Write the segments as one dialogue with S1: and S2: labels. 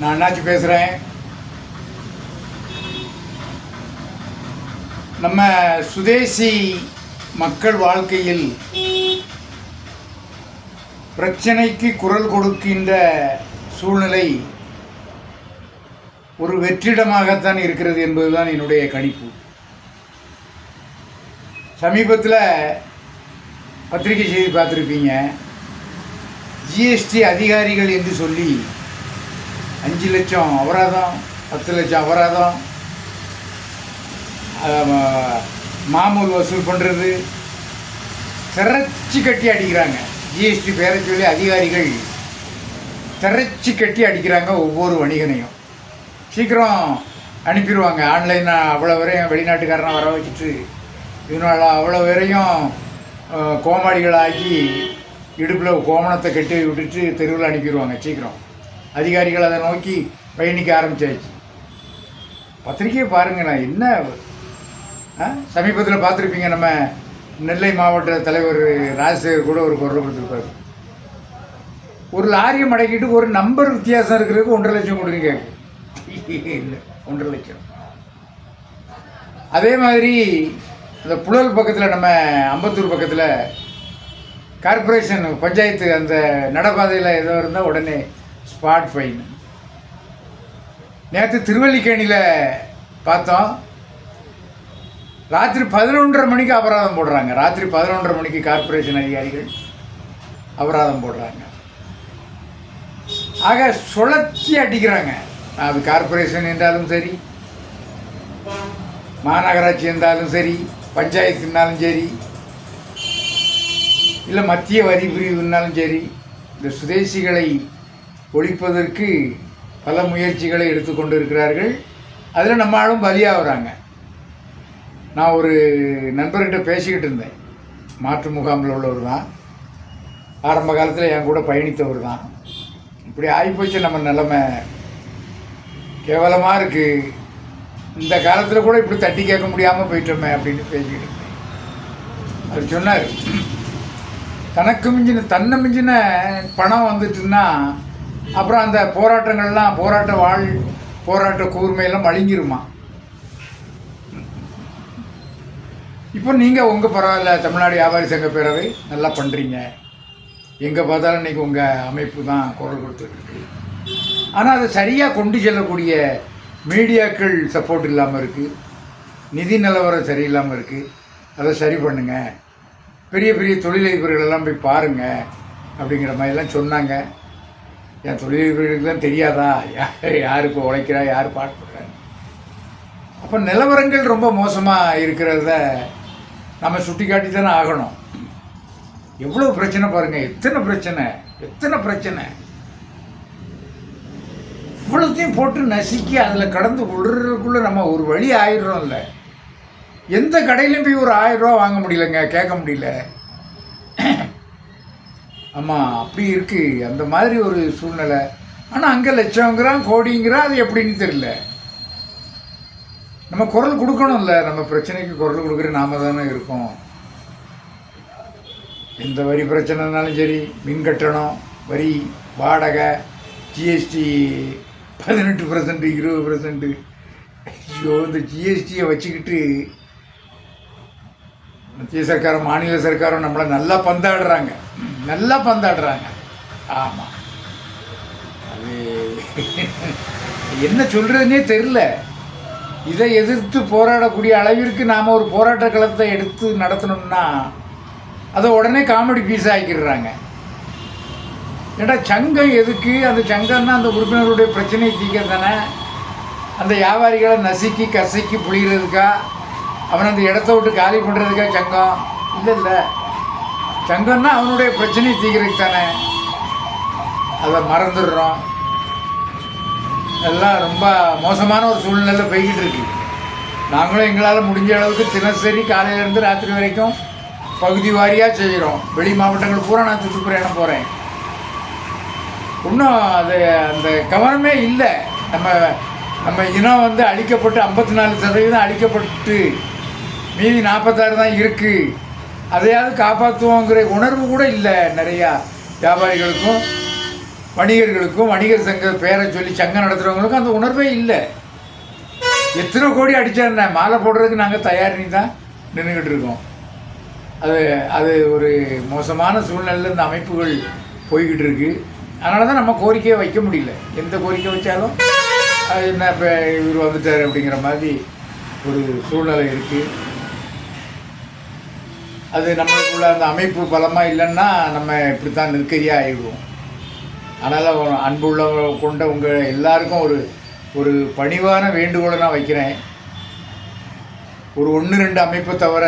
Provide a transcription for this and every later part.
S1: நான் அண்ணாச்சி பேசுகிறேன் நம்ம சுதேசி மக்கள் வாழ்க்கையில் பிரச்சனைக்கு குரல் கொடுக்கின்ற சூழ்நிலை ஒரு வெற்றிடமாகத்தான் இருக்கிறது என்பதுதான் என்னுடைய கணிப்பு. சமீபத்தில் பத்திரிகை செய்தி பார்த்துருப்பீங்க. ஜிஎஸ்டி அதிகாரிகள் என்று சொல்லி அஞ்சு லட்சம் அபராதம் பத்து லட்சம் அபராதம் மாமூல் வசூல் பண்ணுறது திறச்சி கட்டி அடிக்கிறாங்க. ஜிஎஸ்டி பேரை சொல்லி அதிகாரிகள் திறச்சி கட்டி அடிக்கிறாங்க ஒவ்வொரு வணிகனையும். சீக்கிரம் அனுப்பிடுவாங்க. ஆன்லைனாக அவ்வளோ வரையும் வெளிநாட்டுக்காரனை வர வச்சுட்டு இதனால் அவ்வளோ வரையும் கோமாளிகளாகி இடுப்பில் கோமணத்தை கட்டி விட்டுட்டு தெருவில் அனுப்பிடுவாங்க. சீக்கிரம். அதிகாரிகள் அதை நோக்கி பயணிக்க ஆரம்பிச்சாச்சு. பத்திரிக்கையை பாருங்களேன் என்ன? சமீபத்தில் பார்த்துருப்பீங்க நம்ம நெல்லை மாவட்ட தலைவர் ராஜசேகர் கூட ஒரு குரல் கொடுத்துருப்பார். ஒரு லாரியை மடக்கிட்டு ஒரு நம்பர் வித்தியாசம் இருக்கிறதுக்கு ஒன்றரை லட்சம் கொடுங்க. இல்லை ஒன்றரை லட்சம். அதே மாதிரி அந்த புழல் பக்கத்தில் நம்ம அம்பத்தூர் பக்கத்தில் கார்ப்பரேஷன் பஞ்சாயத்து அந்த நடப்பாதையில் ஏதோ இருந்தால் உடனே ஸ்பாட் ஃபைன். நேற்று திருவல்லிக்கேணியில் பார்த்தோம். ராத்திரி பதினொன்றரை மணிக்கு அபராதம் போடுறாங்க. ராத்திரி பதினொன்றரை மணிக்கு கார்ப்பரேஷன் அதிகாரிகள் அபராதம் போடுறாங்க. ஆக சுழற்சி அடிக்கிறாங்க. அது கார்ப்பரேஷன் என்றாலும் சரி மாநகராட்சி இருந்தாலும் சரி பஞ்சாயத்துனாலும் சரி இல்லை மத்திய வரி பிரிவுனாலும் சரி இந்த சுதேசிகளை ஒழிப்பதற்கு பல முயற்சிகளை எடுத்துக்கொண்டு இருக்கிறார்கள் அதில் நம்ம ஆளும் பலியாகிறாங்க நான் ஒரு நண்பர்கிட்ட பேசிக்கிட்டு இருந்தேன். மாற்று முகாமில் உள்ளவர் தான். ஆரம்ப காலத்தில் என் கூட பயணித்தவர் தான். இப்படி ஆகிப்போச்சு நம்ம நிலைமை. கேவலமாக இருக்குது இந்த காலத்தில் கூட இப்படி தட்டி கேட்க முடியாமல் போயிட்டோமே அப்படின்னு பேசிக்கிட்டு இருந்தேன். அவர் சொன்னார் தனக்கு மிஞ்சின தன்னை மிஞ்சின பணம் வந்துட்டுன்னா அப்புறம் அந்த போராட்டங்கள்லாம் போராட்ட வாழ் போராட்ட கூர்மையெல்லாம் மழுங்கிருமா இப்போ நீங்கள் உங்கள் பரவாயில்ல தமிழ்நாடு வியாபாரி சங்க பேரவை நல்லா பண்ணுறீங்க எங்கே பார்த்தாலும் இன்றைக்கி உங்கள் அமைப்பு தான் குரல் கொடுத்துருக்கு ஆனால் அதை சரியாக கொண்டு செல்லக்கூடிய மீடியாக்கள் சப்போர்ட் இல்லாமல் இருக்குது நிதி நிலவரம் சரியில்லாமல் இருக்குது அதை சரி பண்ணுங்கள் பெரிய பெரிய தொழிலதிபர்கள் எல்லாம் போய் பாருங்கள் அப்படிங்கிற மாதிரிலாம் சொன்னாங்க. என் தொழிலதிபர்களுக்கெல்லாம் தெரியாதா? யார் யார் இப்போ உழைக்கிறா யார் பாடுபடுறா அப்போ நிலவரங்கள் ரொம்ப மோசமாக இருக்கிறத நம்ம சுட்டி காட்டி தானே ஆகணும். எவ்வளோ பிரச்சனை பாருங்கள் எத்தனை பிரச்சனை எத்தனை பிரச்சனை. இவ்வளோத்தையும் போட்டு நசுக்கி அதில் கடந்து விடுறதுக்குள்ளே நம்ம ஒரு வழி ஆயிடுறோம்ல. எந்த கடையிலையும் போய் ஒரு ஆயிரம் ரூபா வாங்க முடியலங்க கேட்க முடியல. ஆமாம் அப்படி இருக்குது அந்த மாதிரி ஒரு சூழ்நிலை. ஆனால் அங்கே லட்சங்கிறான் கோடிங்கிறான் அது எப்படின்னு தெரியல. நம்ம குரல் கொடுக்கணும்ல. நம்ம பிரச்சனைக்கு குரல் கொடுக்குற நாம தானே இருக்கோம். எந்த வரி பிரச்சனைனாலும் சரி மின் கட்டணம் வரி வாடகை ஜிஎஸ்டி பதினெட்டு பர்சன்ட் இருபது பர்சன்ட்டு ஐயோ இந்த ஜிஎஸ்டியை வச்சுக்கிட்டு மத்திய சர்க்காரம் மாநில சர்க்காரம் நம்மளை நல்லா பந்தாடுறாங்க. நல்லா பந்தாடுறாங்க. ஆமாம் அது என்ன சொல்கிறதுனே தெரில இதை எதிர்த்து போராடக்கூடிய அளவிற்கு நாம் ஒரு போராட்ட களத்தை எடுத்து நடத்தணும்னா அதை உடனே காமெடி பீஸ் ஆக்கிடுறாங்க. ஏடா சங்கம் எதுக்கு? அந்த சங்கம்னா அந்த உறுப்பினர்களுடைய பிரச்சனையை தீக்கிறது தானே. அந்த வியாபாரிகளை நசுக்கி கசக்கி புளிகிறதுக்கா அவன் அந்த இடத்த விட்டு காலி பண்ணுறதுக்கா சங்கம்? இல்லை இல்லை. சங்கம்னா அவனுடைய பிரச்சனையை தீர்க்கிறதுக்கு தானே. அதை மறந்துடுறோம். எல்லாம் ரொம்ப மோசமான ஒரு சூழ்நிலை போய்கிட்டு இருக்கு. நாங்களும் எங்களால் முடிஞ்ச அளவுக்கு தினசரி காலையிலேருந்து ராத்திரி வரைக்கும் பகுதி வாரியாக செய்கிறோம். வெளி மாவட்டங்கள் பூரா நான் சுற்றுப்பிரயாணம் போகிறேன் இன்னும் அது அந்த கவனமே இல்லை. நம்ம நம்ம இனம் வந்து அழிக்கப்பட்டு ஐம்பத்தி நாலு சதவீதம் அழிக்கப்பட்டு மீதி நாற்பத்தாறு தான் இருக்குது அதையாவது காப்பாற்றுவோங்கிற உணர்வு கூட இல்லை நிறையா வியாபாரிகளுக்கும் வணிகர்களுக்கும் வணிகர் சங்க பேரை சொல்லி சங்கம் நடத்துகிறவங்களுக்கும் அந்த உணர்வே இல்லை. எத்தனை கோடி அடித்தாருண்ணே மாலை போடுறதுக்கு நாங்கள் தயாரினி தான் நின்றுக்கிட்டு இருக்கோம். அது அது ஒரு மோசமான சூழ்நிலையில் இந்த அமைப்புகள் போய்கிட்டு இருக்கு. அதனால தான் நம்ம கோரிக்கையை வைக்க முடியல. எந்த கோரிக்கை வச்சாலும் அது என்ன இப்போ இவர் வந்துட்டார் அப்படிங்கிற மாதிரி ஒரு சூழ்நிலை இருக்குது அது நம்மளுக்குள்ள அந்த அமைப்பு பலமாக இல்லைன்னா நம்ம இப்படி தான் நெருக்கடியாக ஆகிடுவோம் அதனால் உள்ளவங்க கொண்ட உங்கள் எல்லாருக்கும் ஒரு ஒரு பணிவான வேண்டுகோளை நான் வைக்கிறேன். ஒரு ஒன்று ரெண்டு அமைப்பை தவிர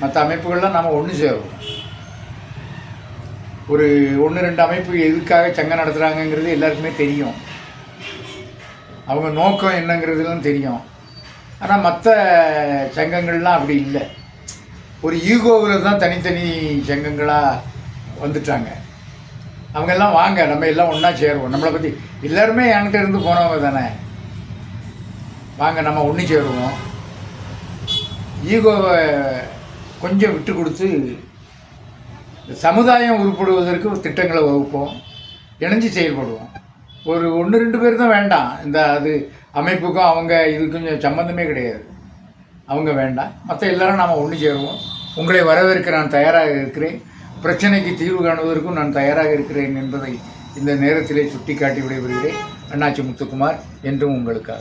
S1: மற்ற அமைப்புகள்லாம் நம்ம ஒன்று சேருவோம். ஒரு ஒன்று ரெண்டு அமைப்பு எதுக்காக சங்கம் நடத்துகிறாங்கங்கிறது எல்லாருக்குமே தெரியும். அவங்க நோக்கம் என்னங்கிறதுலாம் தெரியும். ஆனால் மற்ற சங்கங்கள்லாம் அப்படி இல்லை. ஒரு ஈகோவில் தான் தனித்தனி சங்கங்களாக வந்துட்டாங்க. அவங்க எல்லாம் வாங்க நம்ம எல்லாம் ஒன்றா சேருவோம். நம்மளை பற்றி எல்லாருமே என்கிட்ட இருந்து போனவங்க தானே. வாங்க நம்ம ஒன்று சேருவோம். ஈகோவை கொஞ்சம் விட்டு கொடுத்து சமுதாயம் உருப்படுவதற்கு ஒரு திட்டங்களை வகுப்போம். இணைஞ்சு செயல்படுவோம். ஒரு ஒன்று ரெண்டு பேர் தான் வேண்டாம். இந்த அது அமைப்புக்கும் அவங்க இதுக்கும் சம்மந்தமே கிடையாது. அவங்க வேண்டாம். மற்ற எல்லாரும் நாம் ஒன்று சேருவோம். உங்களை வரவேற்க நான் தயாராக இருக்கிறேன். பிரச்சனைக்கு தீர்வு காணுவதற்கும் நான் தயாராக இருக்கிறேன் என்பதை இந்த நேரத்திலே சுட்டிக்காட்டி விடைபெறுகிறேன். அண்ணாச்சி முத்துக்குமார் என்றும் உங்களுக்காக.